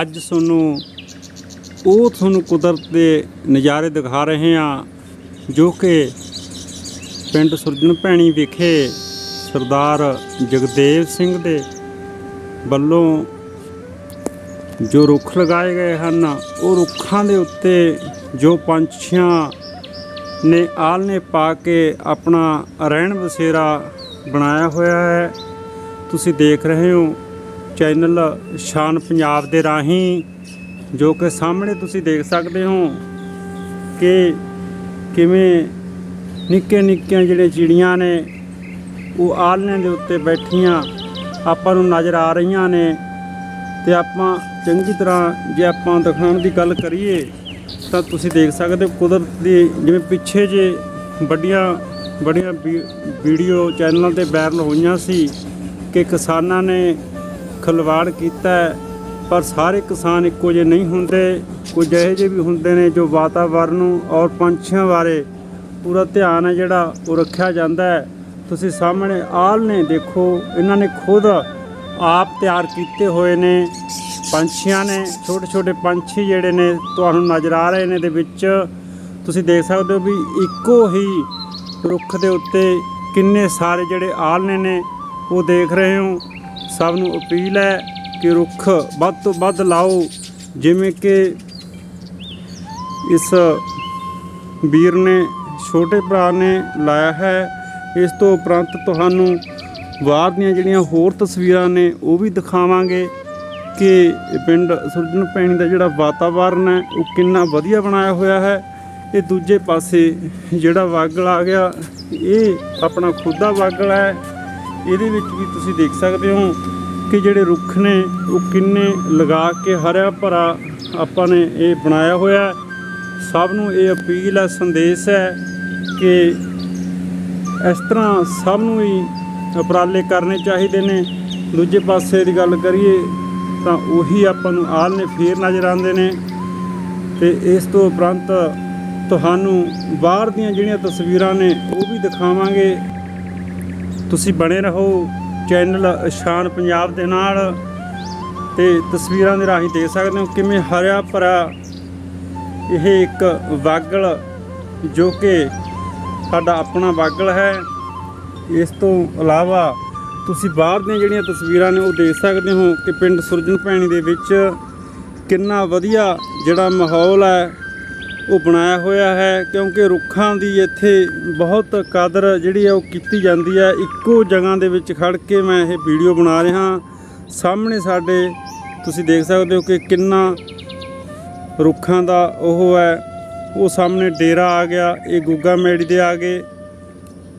ਅੱਜ ਤੁਹਾਨੂੰ ਉਹ ਤੁਹਾਨੂੰ ਕੁਦਰਤ ਦੇ ਨਜ਼ਾਰੇ ਦਿਖਾ ਰਹੇ ਹਾਂ, ਜੋ ਕਿ ਪਿੰਡ ਸੁਰਜਣ ਭੈਣੀ ਵਿਖੇ ਸਰਦਾਰ ਜਗਦੇਵ ਸਿੰਘ ਦੇ ਵੱਲੋਂ ਜੋ ਰੁੱਖ ਲਗਾਏ ਗਏ ਹਨ, ਉਹ ਰੁੱਖਾਂ ਦੇ ਉੱਤੇ ਜੋ ਪੰਛੀਆਂ ਨੇ ਆਲਣੇ ਪਾ ਕੇ ਆਪਣਾ ਰਹਿਣ ਬਸੇਰਾ ਬਣਾਇਆ ਹੋਇਆ ਹੈ। ਤੁਸੀਂ ਦੇਖ ਰਹੇ ਹੋ ਚੈਨਲ ਸ਼ਾਨ ਪੰਜਾਬ ਦੇ ਰਾਹੀਂ, ਜੋ ਕਿ ਸਾਹਮਣੇ ਤੁਸੀਂ ਦੇਖ ਸਕਦੇ ਹੋ ਕਿ ਕਿਵੇਂ ਨਿੱਕੇ ਨਿੱਕੀਆਂ ਜਿਹੜੇ ਚਿੜੀਆਂ ਨੇ, ਉਹ ਆਲਣੇ ਦੇ ਉੱਤੇ ਬੈਠੀਆਂ ਆਪਾਂ ਨੂੰ ਨਜ਼ਰ ਆ ਰਹੀਆਂ ਨੇ। ਤੇ ਆਪਾਂ ਚੰਗੀ ਤਰ੍ਹਾਂ ਜੇ ਆਪਾਂ ਦਿਖਾਉਣ ਦੀ ਗੱਲ ਕਰੀਏ, ਤਾਂ ਤੁਸੀਂ ਦੇਖ ਸਕਦੇ ਹੋ ਕੁਦਰਤ ਦੀ ਜਿਵੇਂ ਪਿੱਛੇ ਜੇ ਵੱਡੀਆਂ ਵੱਡੀਆਂ ਵੀ- ਵੀਡੀਓ ਚੈਨਲਾਂ ਤੇ ਵਾਇਰਲ ਹੋਈਆਂ ਸੀ ਕਿ ਕਿਸਾਨਾਂ ਨੇ ਖਲਵਾੜ ਕੀਤਾ ਪਰ ਸਾਰੇ ਕਿਸਾਨ ਇੱਕੋ ਜਿਹੇ ਨਹੀਂ ਹੁੰਦੇ। ਕੁਝ ਇਹੋ ਜਿਹੇ ਵੀ ਹੁੰਦੇ ਨੇ ਜੋ ਵਾਤਾਵਰਨ ਨੂੰ ਔਰ ਪੰਛੀਆਂ ਬਾਰੇ ਪੂਰਾ ਧਿਆਨ ਹੈ ਜਿਹੜਾ ਉਹ ਰੱਖਿਆ ਜਾਂਦਾ ਹੈ। ਤੁਸੀਂ ਸਾਹਮਣੇ ਆਲ ਨੇ ਦੇਖੋ, ਇਹਨਾਂ ਨੇ ਖੁਦ ਆਪ ਤਿਆਰ ਕੀਤੇ ਹੋਏ ਨੇ। ਪੰਛੀਆਂ ਨੇ ਛੋਟੇ ਛੋਟੇ ਪੰਛੀ ਜਿਹੜੇ ਨੇ ਤੁਹਾਨੂੰ ਨਜ਼ਰ ਆ ਰਹੇ ਨੇ ਦੇ ਵਿੱਚ। ਤੁਸੀਂ ਦੇਖ ਸਕਦੇ ਹੋ ਵੀ ਇੱਕੋ ਹੀ ਰੁੱਖ ਦੇ ਉੱਤੇ ਕਿੰਨੇ ਸਾਰੇ ਜਿਹੜੇ ਆਲਣੇ ਨੇ, ਉਹ ਦੇਖ ਰਹੇ ਹੋ। ਸਭ ਨੂੰ ਅਪੀਲ ਹੈ ਕਿ ਰੁੱਖ ਵੱਧ ਤੋਂ ਵੱਧ ਲਾਓ, ਜਿਵੇਂ ਕਿ ਇਸ ਵੀਰ ਨੇ, ਛੋਟੇ ਭਰਾ ਨੇ ਲਾਇਆ ਹੈ। ਇਸ ਤੋਂ ਉਪਰੰਤ ਤੁਹਾਨੂੰ ਬਾਹਰ ਦੀਆਂ ਜਿਹੜੀਆਂ ਹੋਰ ਤਸਵੀਰਾਂ ਨੇ, ਉਹ ਵੀ ਦਿਖਾਵਾਂਗੇ ਕਿ ਪਿੰਡ ਸੁਰਜਣ ਪੈਣੀ ਦਾ ਜਿਹੜਾ ਵਾਤਾਵਰਨ ਹੈ, ਉਹ ਕਿੰਨਾ ਵਧੀਆ ਬਣਾਇਆ ਹੋਇਆ ਹੈ। ਇਹ ਦੂਜੇ ਪਾਸੇ ਜਿਹੜਾ ਵਾਗਲ ਆ ਗਿਆ, ਇਹ ਆਪਣਾ ਖੁਦ ਵਾਗਲ ਹੈ। ਇਹਦੇ ਵਿੱਚ ਵੀ ਤੁਸੀਂ ਦੇਖ ਸਕਦੇ ਹੋ ਕਿ ਜਿਹੜੇ ਰੁੱਖ ਨੇ, ਉਹ ਕਿੰਨੇ ਲਗਾ ਕੇ ਹਰਿਆ ਭਰਾ ਆਪਾਂ ਨੇ ਇਹ ਬਣਾਇਆ ਹੋਇਆ ਸਭ ਨੂੰ ਇਹ ਅਪੀਲ ਹੈ, ਸੰਦੇਸ਼ ਹੈ ਕਿ ਇਸ ਤਰ੍ਹਾਂ ਸਭ ਨੂੰ ਹੀ ਉਪਰਾਲੇ ਕਰਨੇ ਚਾਹੀਦੇ ਨੇ। ਦੂਜੇ ਪਾਸੇ ਦੀ ਗੱਲ ਕਰੀਏ ਤਾਂ ਉਹੀ ਆਪਾਂ ਨੂੰ ਆਲ ਨੇ ਫੇਰ ਨਜ਼ਰ ਆਉਂਦੇ ਨੇ ਤੇ ਇਸ ਤੋਂ ਉਪਰੰਤ ਤੁਹਾਨੂੰ ਬਾਹਰ ਦੀਆਂ ਜਿਹੜੀਆਂ ਤਸਵੀਰਾਂ ਨੇ, ਉਹ ਵੀ ਦਿਖਾਵਾਂਗੇ। ਤੁਸੀਂ ਬਣੇ ਰਹੋ ਚੈਨਲ ਸ਼ਾਨ ਪੰਜਾਬ ਦੇ ਨਾਲ ਤੇ ਤਸਵੀਰਾਂ ਦੇ ਰਾਹੀਂ ਦੇਖ ਸਕਦੇ ਹੋ ਕਿਵੇਂ ਹਰਿਆ ਭਰਾ ਇਹ ਇੱਕ ਵਾਗਲ ਜੋ ਕਿ ਸਾਡਾ ਆਪਣਾ ਵਾਗਲ ਹੈ। ਇਸ ਤੋਂ ਇਲਾਵਾ ਤੁਸੀਂ ਬਾਹਰ ਦੀਆਂ ਜਿਹੜੀਆਂ ਤਸਵੀਰਾਂ ਨੇ ਉਹ ਦੇਖ ਸਕਦੇ ਹੋ ਕਿ ਪਿੰਡ ਸੁਰਜਨ ਭੈਣੀ ਦੇ ਵਿੱਚ ਕਿੰਨਾ ਵਧੀਆ ਜਿਹੜਾ ਮਾਹੌਲ ਹੈ। ਉਹ ਬਣਾਇਆ ਹੋਇਆ ਹੈ ਕਿਉਂਕਿ ਰੁੱਖਾਂ ਦੀ ਇੱਥੇ ਬਹੁਤ ਕਦਰ ਜਿਹੜੀ ਹੈ ਉਹ ਕੀਤੀ ਜਾਂਦੀ ਹੈ। ਇੱਕੋ ਜਗ੍ਹਾ ਦੇ ਵਿੱਚ ਖੜ ਕੇ ਮੈਂ ਇਹ ਵੀਡੀਓ ਬਣਾ ਰਿਹਾ ਸਾਹਮਣੇ ਸਾਡੇ ਤੁਸੀਂ ਦੇਖ ਸਕਦੇ ਹੋ ਕਿ ਕਿੰਨਾ ਰੁੱਖਾਂ ਦਾ ਉਹ ਹੈ। ਉਹ ਸਾਹਮਣੇ ਡੇਰਾ ਆ ਗਿਆ, ਇਹ ਗੁੱਗਾ ਮੇੜੀ ਦੇ ਆ ਗਏ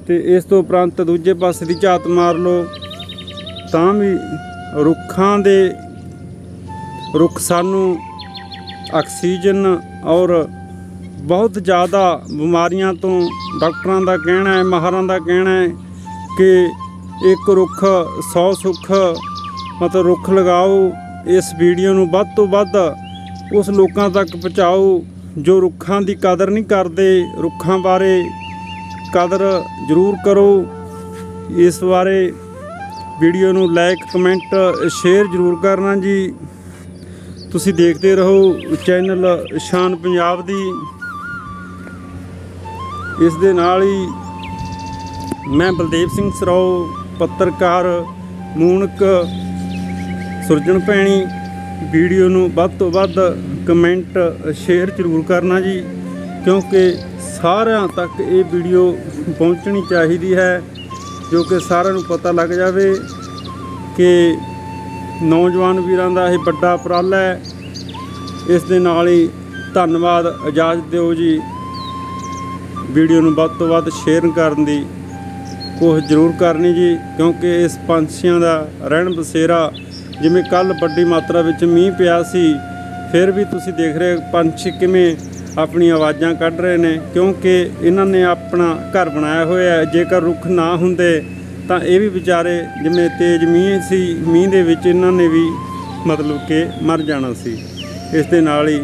ਤੇ ਇਸ ਤੋਂ ਉਪਰੰਤ ਦੂਜੇ ਪਾਸੇ ਦੀ ਝਾਤ ਮਾਰ ਲਓ, ਤਾਂ ਵੀ ਰੁੱਖਾਂ ਦੇ ਰੁੱਖ ਸਾਨੂੰ ਆਕਸੀਜਨ ਔਰ ਬਹੁਤ ਜ਼ਿਆਦਾ ਬਿਮਾਰੀਆਂ ਤੋਂ ਡਾਕਟਰਾਂ ਦਾ ਕਹਿਣਾ ਹੈ, ਮਾਹਰਾਂ ਦਾ ਕਹਿਣਾ ਹੈ ਕਿ ਇੱਕ ਰੁੱਖ 100 ਸੁੱਖ, ਮਤਲਬ ਰੁੱਖ ਲਗਾਓ, ਇਸ ਵੀਡੀਓ ਨੂੰ ਵੱਧ ਤੋਂ ਵੱਧ ਉਸ ਲੋਕਾਂ ਤੱਕ ਪਹੁੰਚਾਓ ਜੋ ਰੁੱਖਾਂ ਦੀ ਕਦਰ ਨਹੀਂ ਕਰਦੇ। ਰੁੱਖਾਂ ਬਾਰੇ ਕਦਰ ਜ਼ਰੂਰ ਕਰੋ। ਇਸ ਬਾਰੇ ਵੀਡੀਓ ਨੂੰ ਲਾਈਕ, ਕਮੈਂਟ, ਸ਼ੇਅਰ ਜ਼ਰੂਰ ਕਰਨਾ ਜੀ। ਤੁਸੀਂ ਦੇਖਦੇ ਰਹੋ ਚੈਨਲ ਸ਼ਾਨ ਪੰਜਾਬ ਦੀ। ਇਸ ਦੇ ਨਾਲ ਹੀ ਮੈਂ ਬਲਦੇਵ ਸਿੰਘ ਸਰੋਂ, ਪੱਤਰਕਾਰ, ਮੂਨਕ, ਸੁਰਜਣ ਭੈਣੀ ਵੀਡੀਓ ਨੂੰ ਵੱਧ ਤੋਂ ਵੱਧ ਕਮੈਂਟ, ਸ਼ੇਅਰ ਜ਼ਰੂਰ ਕਰਨਾ ਜੀ, ਕਿਉਂਕਿ ਸਾਰਿਆਂ ਤੱਕ ਇਹ ਵੀਡੀਓ ਪਹੁੰਚਣੀ ਚਾਹੀਦੀ ਹੈ, ਜੋ ਕਿ ਸਾਰਿਆਂ ਨੂੰ ਪਤਾ ਲੱਗ ਜਾਵੇ ਕਿ ਨੌਜਵਾਨ ਵੀਰਾਂ ਦਾ ਇਹ ਵੱਡਾ ਉਪਰਾਲਾ ਹੈ। ਇਸ ਦੇ ਨਾਲ ਹੀ ਧੰਨਵਾਦ, ਇਜਾਜ਼ਤ ਦਿਓ ਜੀ। ਵੀਡੀਓ ਨੂੰ ਵੱਧ ਤੋਂ ਵੱਧ ਸ਼ੇਅਰ ਕਰਨ ਦੀ ਕੋਸ਼ਿਸ਼ ਜ਼ਰੂਰ ਕਰਨੀ ਜੀ, ਕਿਉਂਕਿ ਇਸ ਪੰਛੀਆਂ ਦਾ ਰਹਿਣ ਬਸੇਰਾ, ਜਿਵੇਂ ਕੱਲ ਵੱਡੀ ਮਾਤਰਾ ਵਿੱਚ ਮੀਂਹ ਪਿਆ ਸੀ, ਫਿਰ ਵੀ ਤੁਸੀਂ ਦੇਖ ਰਹੇ ਪੰਛੀ ਕਿਵੇਂ ਆਪਣੀ ਆਵਾਜ਼ਾਂ ਕੱਢ ਰਹੇ ਨੇ, ਕਿਉਂਕਿ ਇਹਨਾਂ ਨੇ ਆਪਣਾ ਘਰ ਬਣਾਇਆ ਹੋਇਆ ਹੈ। ਜੇਕਰ ਰੁੱਖ ਨਾ ਹੁੰਦੇ, ਤਾਂ ਇਹ ਵੀ ਵਿਚਾਰੇ ਜਿਵੇਂ ਤੇਜ਼ ਮੀਂਹ ਸੀ, ਮੀਂਹ ਦੇ ਵਿੱਚ ਇਹਨਾਂ ਨੇ ਵੀ ਮਤਲਬ ਕਿ ਮਰ ਜਾਣਾ ਸੀ। ਇਸ ਦੇ ਨਾਲ ਹੀ